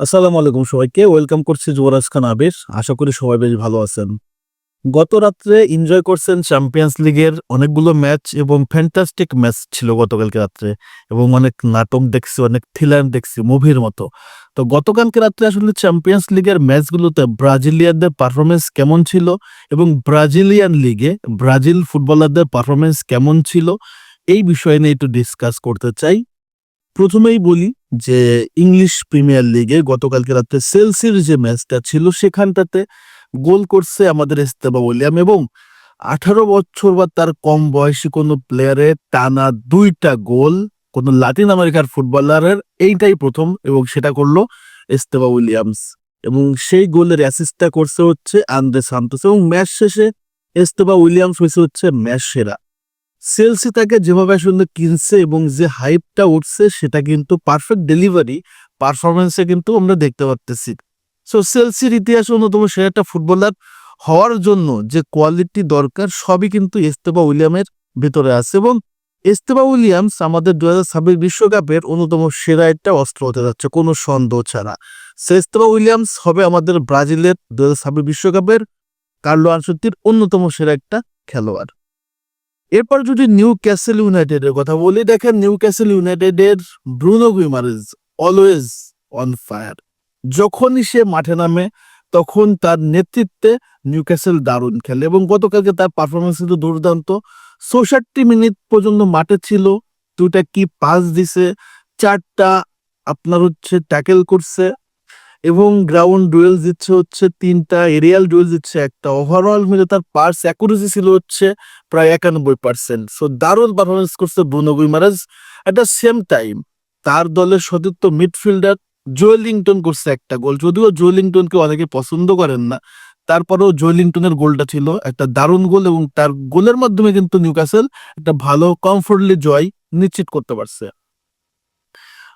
আসসালামু আলাইকুম সবাইকে। ওয়েলকাম করছি যুবরাজ খান আবির। আশা করি সবাই বেশ ভালো আছেন। গত রাত্রে এনজয় করছেন চ্যাম্পিয়ন্স লিগের অনেকগুলো ম্যাচ এবং ফ্যান্টাস্টিক ম্যাচ ছিল গতকালকে রাত্রে এবং অনেক নাটক দেখছি, অনেক থ্রিলার দেখছি মুভির মতো। তো গতকালকে রাত্রে আসলে চ্যাম্পিয়ন্স লিগের ম্যাচগুলোতে ব্রাজিলিয়ানদের পারফরমেন্স কেমন ছিল এবং ব্রাজিলিয়ান লিগে ব্রাজিল ফুটবলারদের পারফরমেন্স কেমন ছিল, এই বিষয় নিয়ে একটু ডিসকাস করতে চাই। প্রথমেই বলি যে ইংলিশ প্রিমিয়ার লিগে গতকালকে রাত্রে সেলসির যে ম্যাচটা ছিল, সেখানটাতে গোল করছে আমাদের ইস্তেবা উইলিয়াম এবং আঠারো বছর বা তার কম বয়সী কোনো প্লেয়ারের টানা দুইটা গোল কোনো লাতিন আমেরিকার ফুটবলারের, এইটাই প্রথম এবং সেটা করল ইস্তেবা উইলিয়ামস। এবং সেই গোলের অ্যাসিস্টটা করছে হচ্ছে আন্দ্রে সান্তোস এবং ম্যাচ শেষে ইস্তেবা উইলিয়ামস হয়েছে হচ্ছে ম্যাচ সেরা। সেলসি তাকে যেভাবে আসলে কিনছে এবং যে হাইপটা উঠছে, সেটা কিন্তু পারফেক্ট ডেলিভারি পারফরমেন্সে কিন্তু আমরা দেখতে পারতেছি। সো সেলসির ইতিহাসে অন্যতম সেরা একটা ফুটবলার হওয়ার জন্য যে কোয়ালিটি দরকার, সবই কিন্তু এস্তেবা উইলিয়ামের ভিতরে আছে এবং এস্তেবা উইলিয়ামস আমাদের দু হাজার বিশ্বকাপের অন্যতম সেরা একটা অস্ত্র হতে যাচ্ছে, কোনো সন্দেহ ছাড়া। সে এস্তেবা উইলিয়ামস হবে আমাদের ব্রাজিলের দু হাজার বিশ্বকাপের কার্লো আনসত্তির অন্যতম সেরা একটা খেলোয়াড়। এরপর যদি নিউ ক্যাসেল ইউনাইটেডের কথা বলি, দেখেন নিউ ক্যাসেল ইউনাইটেডের Bruno Guimaraes always on fire যখনই সে মাঠে নামে, তখন তার নেতৃত্বে নিউ ক্যাসেল দারুণ খেলে এবং গতকালকে তার পারফরমেন্স কিন্তু দুর্দান্ত। চৌষট্টি মিনিট পর্যন্ত মাঠে ছিল দুটা কি পাস দিছে, চারটা আপনার হচ্ছে ট্যাকেল করছে এবং গ্রাউন্ড ডুয়েল দিচ্ছে হচ্ছে তিনটা এরিয়াল ডুয়েল দিচ্ছে একটা। ওভারঅল মিলে তার পার্স অ্যাকুরেসি ছিল হচ্ছে প্রায় একানব্বই পার্সেন্ট সো দারুণ পারফরমেন্স করছে Bruno Guimaraes at the same time তার দলের সতীর্থ মিডফিল্ডার জোয়েলিংটন করছে একটা গোল যদিও জোয়েলিংটনকে অনেকে পছন্দ করেন না, তারপরেও জোয়েলিংটনের গোলটা ছিল একটা দারুণ গোল এবং তার গোলের মাধ্যমে কিন্তু নিউকাসেল একটা ভালো কমফোর্টলি জয় নিশ্চিত করতে পারছে।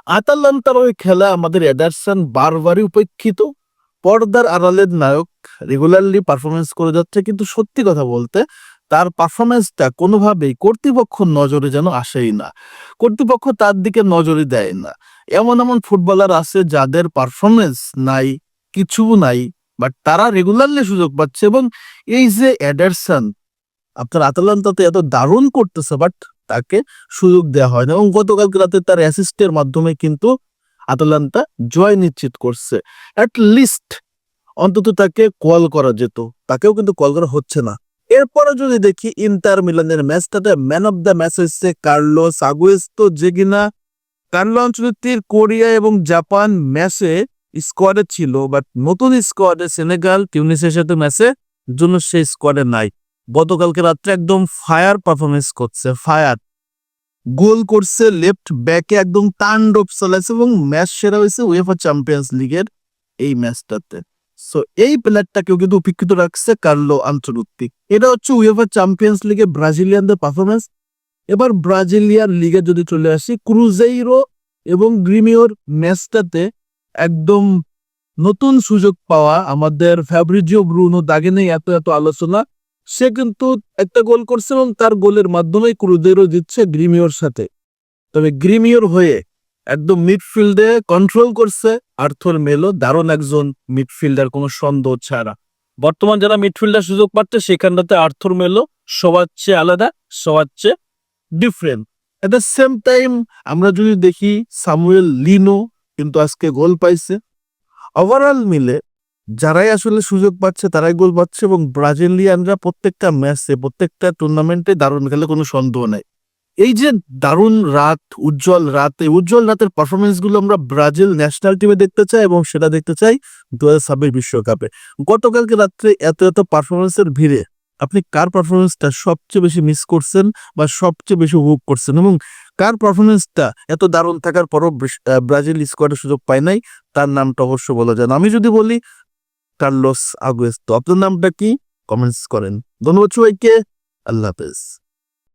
আতালান্তার ওই খেলা আমাদের এডারসন বারবারই উপেক্ষিত। পর্দার আড়ালের নায়ক রেগুলারলি পারফরমেন্স করে যাচ্ছে, কিন্তু সত্যি কথা বলতে তার পারফরমেন্সটা কোনোভাবেই কর্তৃপক্ষ নজরে যেন আসেই না। কর্তৃপক্ষ তার দিকে নজরে দেয় না। এমন এমন ফুটবলার আছে যাদের পারফরমেন্স নাই কিছু নাই, বাট তারা রেগুলারলি সুযোগ পাচ্ছে এবং এই যে অ্যাডারসন আপনার আতালান্তাতে এত দারুণ করতেছে বাট তাকে সুযোগ দেওয়া হয় না। এবং গতকালকে রাতে তার অ্যাসিস্টের মাধ্যমে কিন্তু আতালান্তা জয় নিশ্চিত করছে। অ্যাট লিস্ট অন্তত তাকে কল করা যেত। তাকেও কিন্তু কল করা হচ্ছে না। এরপরে যদি দেখি ইন্টার মিলানের ম্যাচটাতে ম্যান অফ দ্য ম্যাচ হচ্ছে কার্লোস আগুয়েস্তো, যে কিনা কার্লো আঞ্চলিকটির কোরিয়া এবং জাপান ম্যাচে স্কোয়াডে ছিল বাট নতুন স্কোয়াডে সেনেগাল টিউনিসের সাথে ম্যাচে জন্য সেই স্কোয়াডে নাই। গতকালকে রাত্রে একদম ফায়ার পারফরমেন্স করছে, ফায়ার। গোল করছে লেফট ব্যাকে একদম তাণ্ডব চালাইছে এবং ম্যাচ সেরা হয়েছে উয়েফা চ্যাম্পিয়ন্স লিগের এই ম্যাচটাতে। সো এই প্লেয়ারটাকেও কিন্তু উপেক্ষিত রাখছে কার্লো আন্তর্জাতিক এটা হচ্ছে উয়েফা চ্যাম্পিয়ন্স লিগে ব্রাজিলিয়ানদের পারফরমেন্স এবার ব্রাজিলিয়ান লিগে যদি চলে আসি, ক্রুজেইরো এবং গ্রিমিওর ম্যাচটাতে একদম নতুন সুযোগ পাওয়া আমাদের ফ্যাব্রিজিও ব্রুনো দাগে নেই এত এত আলোচনা। সে কিন্তু একটা গোল করছে এবং তার গোলের মাধ্যমেই ক্রুদেরও দিচ্ছে গ্রিমিওর সাথে। তবে গ্রিমিওর হয়ে একদম মিডফিল্ডে কন্ট্রোল করছে আর্থর মেলো, দারুণ একজন মিডফিল্ডার, কোনো সন্দেহ ছাড়া। বর্তমান যারা মিডফিল্ডার সুযোগ পাচ্ছে, সেখানটাতে আর্থর মেলো, সবার চেয়ে আলাদা, সবার চেয়ে different at the same time আমরা যদি দেখি সামুয়েল লিনো কিন্তু আজকে গোল পাইছে। ওভারঅল মিলে যারাই আসলে সুযোগ পাচ্ছে, তারাই গোল পাচ্ছে এবং ব্রাজিলিয়ানরা প্রত্যেকটা ম্যাচে প্রত্যেকটা টুর্নামেন্টে দারুণ খেলে কোনো সন্দেহ নাই এই যে দারুণ রাত, উজ্জ্বল রাত, এই উজ্জ্বল রাতের পারফরমেন্সগুলো আমরা ব্রাজিল ন্যাশনাল টিমে দেখতে চাই এবং সেটা দেখতে চাই দু হাজার বিশ্বকাপে গতকালকে রাত্রে এত এত পারফরমেন্সের ভিড়ে আপনি কার পারফরমেন্সটা সবচেয়ে বেশি মিস করছেন বা সবচেয়ে বেশি উপভোগ করছেন এবং কার পারফরমেন্সটা এত দারুণ থাকার পরও ব্রাজিল স্কোয়াডের সুযোগ পায় নাই, তার নামটা অবশ্য বলা যায়। আমি যদি বলি কার্লোস আগুয়েস্তো আপনার নামটা কি? কমেন্টস করেন। ধন্যবাদ সবাইকে। আল্লাহ হাফেজ।